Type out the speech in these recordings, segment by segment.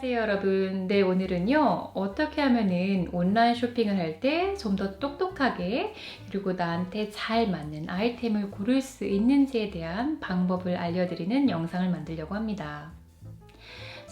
안녕하세요 여러분. 네 오늘은요 어떻게 하면은 온라인 쇼핑을 할 때 좀 더 똑똑하게 그리고 나한테 잘 맞는 아이템을 고를 수 있는지에 대한 방법을 알려드리는 영상을 만들려고 합니다.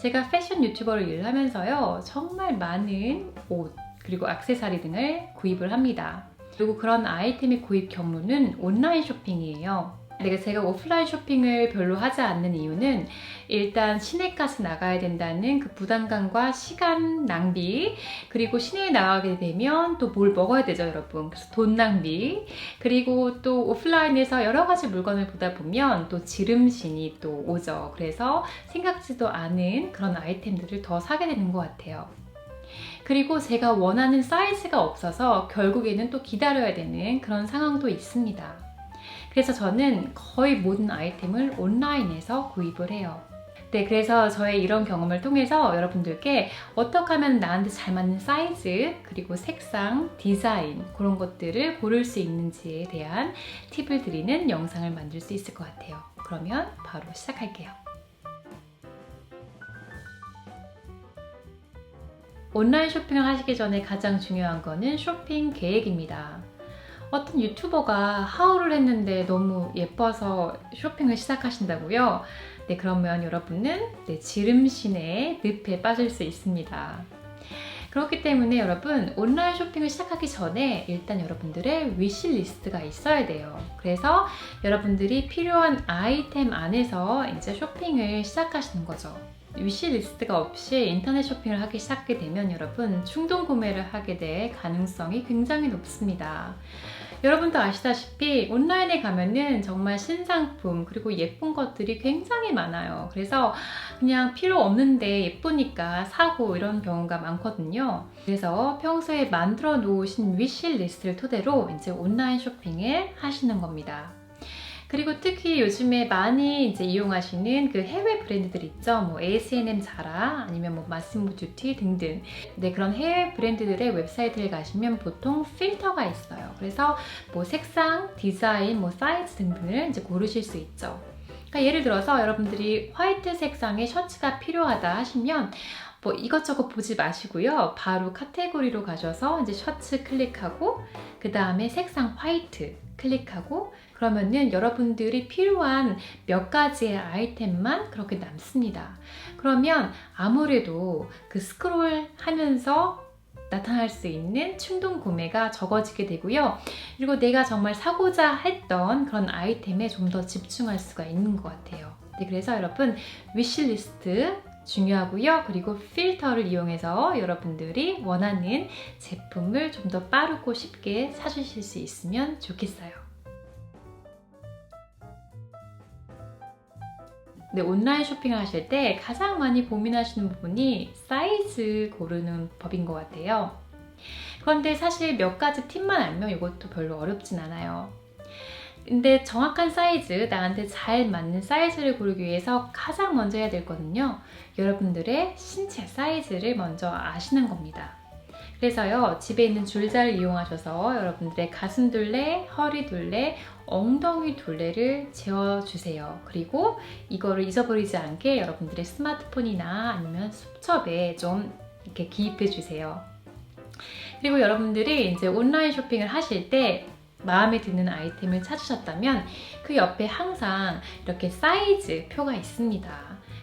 제가 패션 유튜버를 일하면서요 정말 많은 옷 그리고 액세서리 등을 구입을 합니다. 그리고 그런 아이템의 구입 경로는 온라인 쇼핑이에요 내가 제가 오프라인 쇼핑을 별로 하지 않는 이유는 일단 시내까지 나가야 된다는 그 부담감과 시간 낭비 그리고 시내에 나가게 되면 또 뭘 먹어야 되죠 여러분? 그래서 돈 낭비. 그리고 또 오프라인에서 여러 가지 물건을 보다 보면 또 지름신이 또 오죠. 그래서 생각지도 않은 그런 아이템들을 더 사게 되는 것 같아요. 그리고 제가 원하는 사이즈가 없어서 결국에는 또 기다려야 되는 그런 상황도 있습니다 그래서 저는 거의 모든 아이템을 온라인에서 구입을 해요. 네, 그래서 저의 이런 경험을 통해서 여러분들께 어떻게 하면 나한테 잘 맞는 사이즈, 그리고 색상, 디자인, 그런 것들을 고를 수 있는지에 대한 팁을 드리는 영상을 만들 수 있을 것 같아요. 그러면 바로 시작할게요. 온라인 쇼핑을 하시기 전에 가장 중요한 거는 쇼핑 계획입니다. 어떤 유튜버가 하울을 했는데 너무 예뻐서 쇼핑을 시작하신다고요? 네, 그러면 여러분은 네, 지름신의 늪에 빠질 수 있습니다. 그렇기 때문에 여러분 온라인 쇼핑을 시작하기 전에 일단 여러분들의 위시 리스트가 있어야 돼요. 그래서 여러분들이 필요한 아이템 안에서 이제 쇼핑을 시작하시는 거죠. 위시 리스트가 없이 인터넷 쇼핑을 하기 시작하게 되면 여러분 충동 구매를 하게 될 가능성이 굉장히 높습니다. 여러분도 아시다시피 온라인에 가면은 정말 신상품 그리고 예쁜 것들이 굉장히 많아요. 그래서 그냥 필요 없는데 예쁘니까 사고 이런 경우가 많거든요. 그래서 평소에 만들어 놓으신 위시 리스트를 토대로 이제 온라인 쇼핑을 하시는 겁니다. 그리고 특히 요즘에 많이 이제 이용하시는 그 해외 브랜드들 있죠. 뭐 ASNM 자라 아니면 뭐 마시모 듀티 등등. 네, 그런 해외 브랜드들의 웹사이트를 가시면 보통 필터가 있어요. 그래서 뭐 색상, 디자인, 뭐 사이즈 등등을 이제 고르실 수 있죠. 그러니까 예를 들어서 여러분들이 화이트 색상의 셔츠가 필요하다 하시면 뭐 이것저것 보지 마시고요. 바로 카테고리로 가셔서 이제 셔츠 클릭하고 그 다음에 색상 화이트 클릭하고 그러면은 여러분들이 필요한 몇 가지의 아이템만 그렇게 남습니다. 그러면 아무래도 그 스크롤 하면서 나타날 수 있는 충동 구매가 적어지게 되고요. 그리고 내가 정말 사고자 했던 그런 아이템에 좀 더 집중할 수가 있는 것 같아요. 네, 그래서 여러분 위시리스트 중요하고요. 그리고 필터를 이용해서 여러분들이 원하는 제품을 좀 더 빠르고 쉽게 사주실 수 있으면 좋겠어요. 네, 온라인 쇼핑을 하실 때 가장 많이 고민하시는 부분이 사이즈 고르는 법인 것 같아요. 그런데 사실 몇 가지 팁만 알면 이것도 별로 어렵진 않아요. 근데 정확한 사이즈, 나한테 잘 맞는 사이즈를 고르기 위해서 가장 먼저 해야 될거는요. 여러분들의 신체 사이즈를 먼저 아시는 겁니다. 그래서요, 집에 있는 줄자를 이용하셔서 여러분들의 가슴 둘레, 허리 둘레, 엉덩이 둘레를 재어주세요. 그리고 이거를 잊어버리지 않게 여러분들의 스마트폰이나 아니면 수첩에 좀 이렇게 기입해 주세요. 그리고 여러분들이 이제 온라인 쇼핑을 하실 때 마음에 드는 아이템을 찾으셨다면 그 옆에 항상 이렇게 사이즈 표가 있습니다.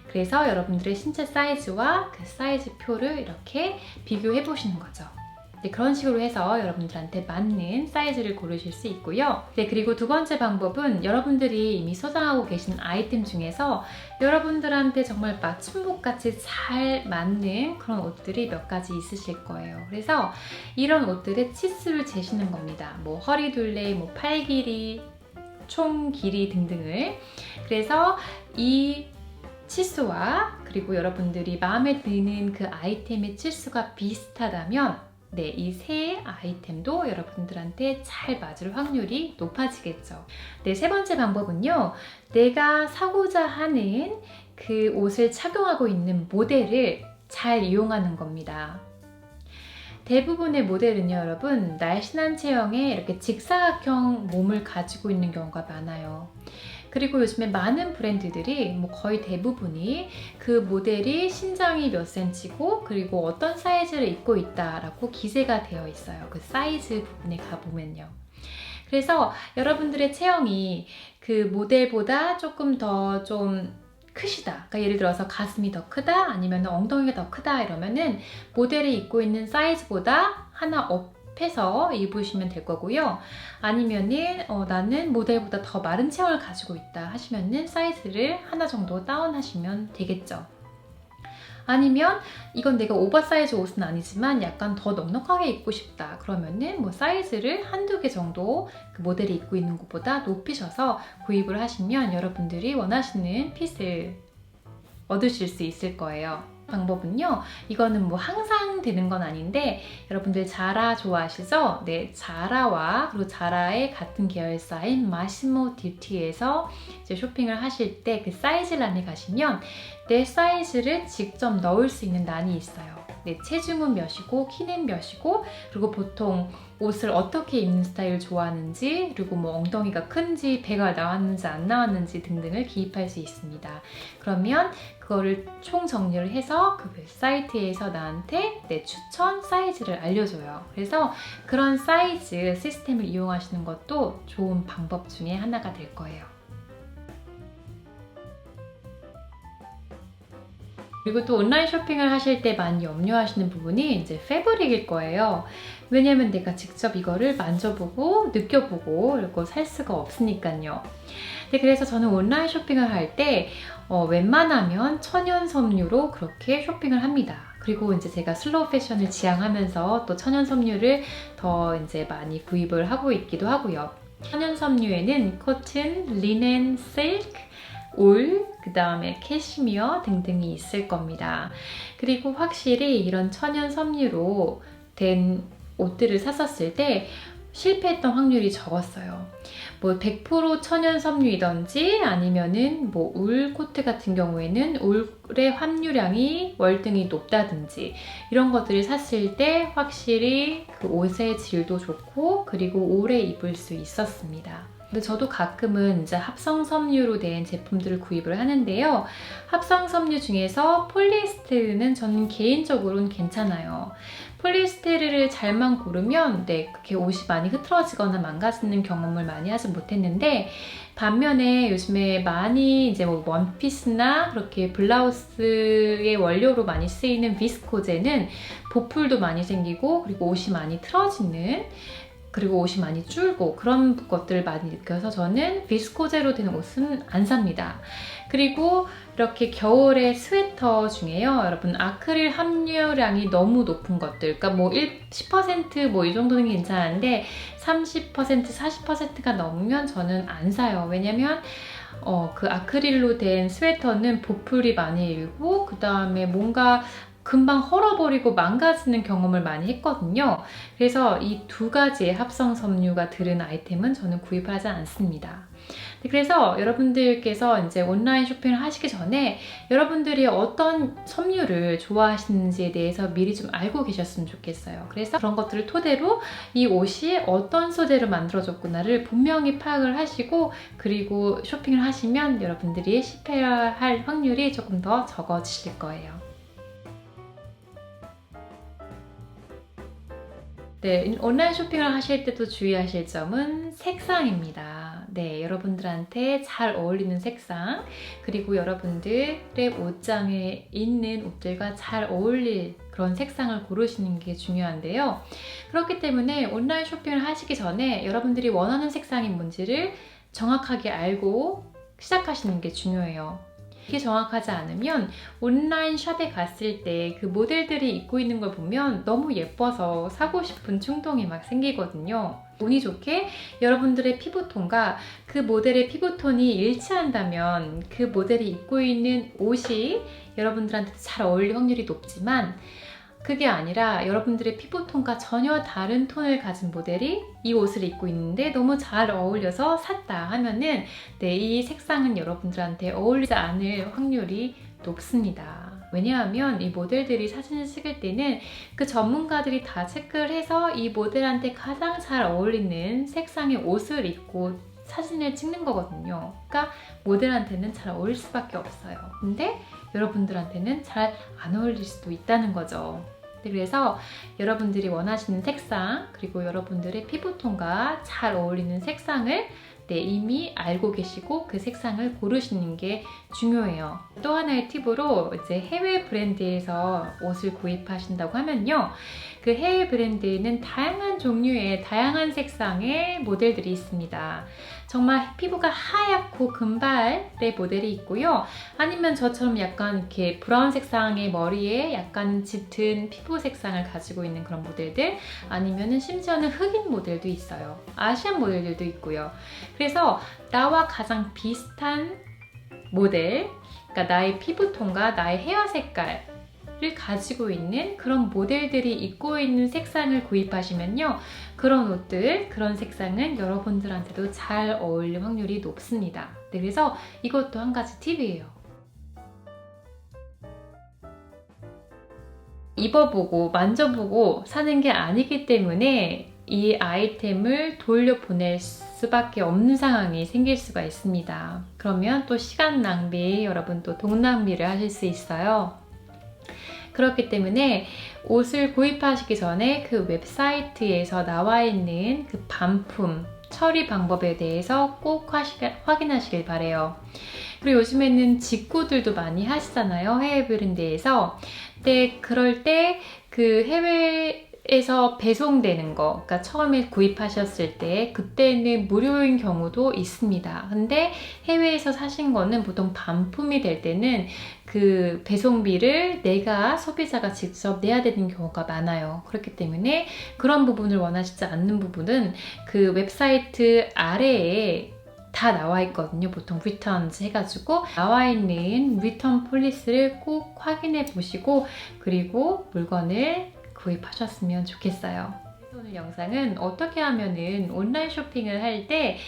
그래서 여러분들의 신체 사이즈와 그 사이즈 표를 이렇게 비교해 보시는 거죠. 네, 그런 식으로 해서 여러분들한테 맞는 사이즈를 고르실 수 있고요. 네, 그리고 두 번째 방법은 여러분들이 이미 소장하고 계신 아이템 중에서 여러분들한테 정말 맞춤복 같이 잘 맞는 그런 옷들이 몇 가지 있으실 거예요. 그래서 이런 옷들의 치수를 재시는 겁니다. 뭐 허리 둘레, 뭐 팔 길이, 총 길이 등등을. 그래서 이 치수와 그리고 여러분들이 마음에 드는 그 아이템의 치수가 비슷하다면 네, 이 세 아이템도 여러분들한테 잘 맞을 확률이 높아지겠죠. 네, 세 번째 방법은요. 내가 사고자 하는 그 옷을 착용하고 있는 모델을 잘 이용하는 겁니다. 대부분의 모델은요, 여러분, 날씬한 체형에 이렇게 직사각형 몸을 가지고 있는 경우가 많아요. 그리고 요즘에 많은 브랜드들이 뭐 거의 대부분이 그 모델이 신장이 몇 센치고 그리고 어떤 사이즈를 입고 있다라고 기재가 되어 있어요. 그 사이즈 부분에 가보면요. 그래서 여러분들의 체형이 그 모델보다 조금 더좀 크시다. 그러니까 예를 들어서 가슴이 더 크다, 아니면 엉덩이가 더 크다 이러면은 모델이 입고 있는 사이즈보다 하나 업 해서 입으시면 될 거고요. 아니면은 어, 나는 모델보다 더 마른 체형을 가지고 있다 하시면은 사이즈를 하나 정도 다운하시면 되겠죠. 아니면 이건 내가 오버사이즈 옷은 아니지만 약간 더 넉넉하게 입고 싶다. 그러면은 뭐 사이즈를 한두 개 정도 그 모델이 입고 있는 것보다 높이셔서 구입을 하시면 여러분들이 원하시는 핏을 얻으실 수 있을 거예요. 방법은요. 이거는 뭐 항상 되는 건 아닌데 여러분들 자라 좋아하시죠? 네, 자라와 그리고 자라의 같은 계열사인 마시모 듀티에서 이제 쇼핑을 하실 때 그 사이즈란에 가시면 내 사이즈를 직접 넣을 수 있는 란이 있어요. 내 체중은 몇이고 키는 몇이고 그리고 보통 옷을 어떻게 입는 스타일 좋아하는지 그리고 뭐 엉덩이가 큰지 배가 나왔는지 안 나왔는지 등등을 기입할 수 있습니다. 그러면 그거를 총 정리를 해서 그 사이트에서 나한테 내 추천 사이즈를 알려줘요. 그래서 그런 사이즈 시스템을 이용하시는 것도 좋은 방법 중에 하나가 될 거예요. 그리고 또 온라인 쇼핑을 하실 때 많이 염려하시는 부분이 이제 패브릭일 거예요. 왜냐면 내가 직접 이거를 만져보고 느껴보고 그리고 살 수가 없으니까요. 네, 그래서 저는 온라인 쇼핑을 할때 어, 웬만하면 천연 섬유로 그렇게 쇼핑을 합니다. 그리고 이제 제가 슬로우 패션을 지향하면서 또 천연 섬유를 더 이제 많이 구입을 하고 있기도 하고요. 천연 섬유에는 코튼, 리넨, 실크, 울, 그 다음에 캐시미어 등등이 있을 겁니다. 그리고 확실히 이런 천연 섬유로 된 옷들을 샀었을 때 실패했던 확률이 적었어요. 뭐 100% 천연 섬유이던지 아니면은 뭐 울 코트 같은 경우에는 울의 함유량이 월등히 높다든지 이런 것들을 샀을 때 확실히 그 옷의 질도 좋고 그리고 오래 입을 수 있었습니다. 근데 저도 가끔은 이제 합성 섬유로 된 제품들을 구입을 하는데요. 합성 섬유 중에서 폴리에스테르는 저는 개인적으로는 괜찮아요. 폴리스테르를 잘만 고르면 네, 그렇게 옷이 많이 흐트러지거나 망가지는 경험을 많이 하지 못했는데 반면에 요즘에 많이 이제 뭐 원피스나 그렇게 블라우스의 원료로 많이 쓰이는 비스코제는 보풀도 많이 생기고 그리고 옷이 많이 틀어지는 그리고 옷이 많이 줄고 그런 것들을 많이 느껴서 저는 비스코제로 된 옷은 안 삽니다. 그리고 이렇게 겨울에 스웨터 중에요. 여러분 아크릴 함유량이 너무 높은 것들 그러니까 뭐 1, 10%뭐 이 정도는 괜찮은데 30% 40%가 넘으면 저는 안 사요. 왜냐면 어, 그 아크릴로 된 스웨터는 보풀이 많이 일고 그 다음에 뭔가 금방 헐어버리고 망가지는 경험을 많이 했거든요. 그래서 이 두 가지의 합성 섬유가 들은 아이템은 저는 구입하지 않습니다. 네, 그래서 여러분들께서 이제 온라인 쇼핑을 하시기 전에 여러분들이 어떤 섬유를 좋아하시는지에 대해서 미리 좀 알고 계셨으면 좋겠어요. 그래서 그런 것들을 토대로 이 옷이 어떤 소재로 만들어졌구나를 분명히 파악을 하시고 그리고 쇼핑을 하시면 여러분들이 실패할 확률이 조금 더 적어지실 거예요. 네, 온라인 쇼핑을 하실 때도 주의하실 점은 색상입니다. 네, 여러분들한테 잘 어울리는 색상, 그리고 여러분들의 옷장에 있는 옷들과 잘 어울릴 그런 색상을 고르시는 게 중요한데요. 그렇기 때문에 온라인 쇼핑을 하시기 전에 여러분들이 원하는 색상이 뭔지를 정확하게 알고 시작하시는 게 중요해요. 이게 정확하지 않으면 온라인 샵에 갔을 때 그 모델들이 입고 있는 걸 보면 너무 예뻐서 사고 싶은 충동이 막 생기거든요. 운이 좋게 여러분들의 피부톤과 그 모델의 피부톤이 일치한다면 그 모델이 입고 있는 옷이 여러분들한테 잘 어울릴 확률이 높지만 그게 아니라 여러분들의 피부톤과 전혀 다른 톤을 가진 모델이 이 옷을 입고 있는데 너무 잘 어울려서 샀다 하면은 네, 이 색상은 여러분들한테 어울리지 않을 확률이 높습니다. 왜냐하면 이 모델들이 사진을 찍을 때는 그 전문가들이 다 체크를 해서 이 모델한테 가장 잘 어울리는 색상의 옷을 입고 사진을 찍는 거거든요. 그러니까 모델한테는 잘 어울릴 수밖에 없어요. 근데 여러분들한테는 잘 안 어울릴 수도 있다는 거죠. 네, 그래서 여러분들이 원하시는 색상 그리고 여러분들의 피부톤과 잘 어울리는 색상을 네, 이미 알고 계시고 그 색상을 고르시는 게 중요해요. 또 하나의 팁으로 이제 해외 브랜드에서 옷을 구입하신다고 하면요. 그 해외 브랜드에는 다양한 종류의 다양한 색상의 모델들이 있습니다. 정말 피부가 하얗고 금발의 모델이 있고요. 아니면 저처럼 약간 이렇게 브라운 색상의 머리에 약간 짙은 피부 색상을 가지고 있는 그런 모델들 아니면은 심지어는 흑인 모델도 있어요. 아시안 모델들도 있고요. 그래서 나와 가장 비슷한 모델, 그러니까 나의 피부톤과 나의 헤어 색깔 를 가지고 있는 그런 모델들이 입고 있는 색상을 구입하시면요. 그런 옷들, 그런 색상은 여러분들한테도 잘 어울릴 확률이 높습니다. 네, 그래서 이것도 한 가지 팁이에요. 입어보고 만져보고 사는 게 아니기 때문에 이 아이템을 돌려보낼 수밖에 없는 상황이 생길 수가 있습니다. 그러면 또 시간 낭비, 여러분 또돈 낭비를 하실 수 있어요. 그렇기 때문에 옷을 구입하시기 전에 그 웹사이트에서 나와 있는 그 반품 처리 방법에 대해서 꼭 확인하시길 바래요. 그리고 요즘에는 직구들도 많이 하시잖아요. 해외 브랜드에서. 근데 그럴 때 그 해외 에서 배송되는 거, 그러니까 처음에 구입하셨을 때 그때는 무료인 경우도 있습니다. 근데 해외에서 사신 거는 보통 반품이 될 때는 그 배송비를 내가 소비자가 직접 내야 되는 경우가 많아요. 그렇기 때문에 그런 부분을 원하시지 않는 부분은 그 웹사이트 아래에 다 나와 있거든요. 보통 returns 해가지고 나와 있는 return 폴리스를 꼭 확인해 보시고 그리고 물건을 구입하셨으면 좋겠어요. 오늘 영상은 어떻게 하면은 온라인 쇼핑을 할 때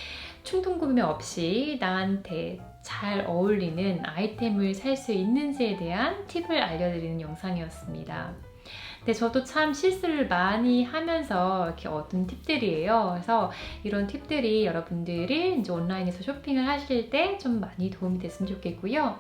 충동 구매 없이 나한테 잘 어울리는 아이템을 살 수 있는지에 대한 팁을 알려드리는 영상이었습니다. 근데 저도 참 실수를 많이 하면서 이렇게 얻은 팁들이에요. 그래서 이런 팁들이 여러분들이 이제 온라인에서 쇼핑을 하실 때 좀 많이 도움이 됐으면 좋겠고요.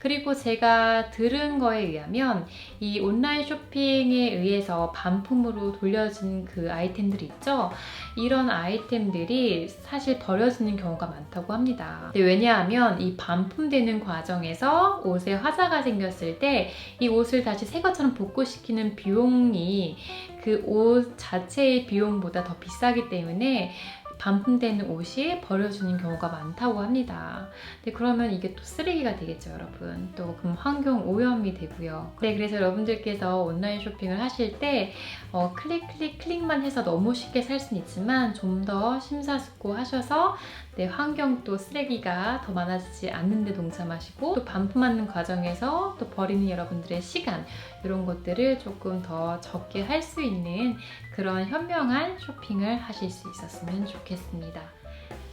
그리고 제가 들은 거에 의하면 이 온라인 쇼핑에 의해서 반품으로 돌려진 그 아이템들 있죠? 이런 아이템들이 사실 버려지는 경우가 많다고 합니다. 왜냐하면 이 반품되는 과정에서 옷에 화자가 생겼을 때 이 옷을 다시 새 것처럼 복구시키는 비용 이 그 옷 자체의 비용보다 더 비싸기 때문에 반품되는 옷이 버려지는 경우가 많다고 합니다. 근데 그러면 이게 또 쓰레기가 되겠죠, 여러분. 또 그럼 환경 오염이 되고요. 네, 그래서 여러분들께서 온라인 쇼핑을 하실 때 어, 클릭 클릭 클릭만 해서 너무 쉽게 살 수는 있지만 좀 더 심사숙고하셔서 네, 환경도 쓰레기가 더 많아지지 않는데 동참하시고 또 반품하는 과정에서 또 버리는 여러분들의 시간 이런 것들을 조금 더 적게 할 수 있는 그런 현명한 쇼핑을 하실 수 있었으면 좋겠습니다.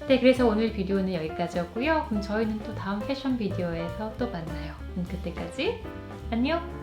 네, 그래서 오늘 비디오는 여기까지였고요. 그럼 저희는 또 다음 패션 비디오에서 또 만나요. 그럼 그때까지 안녕!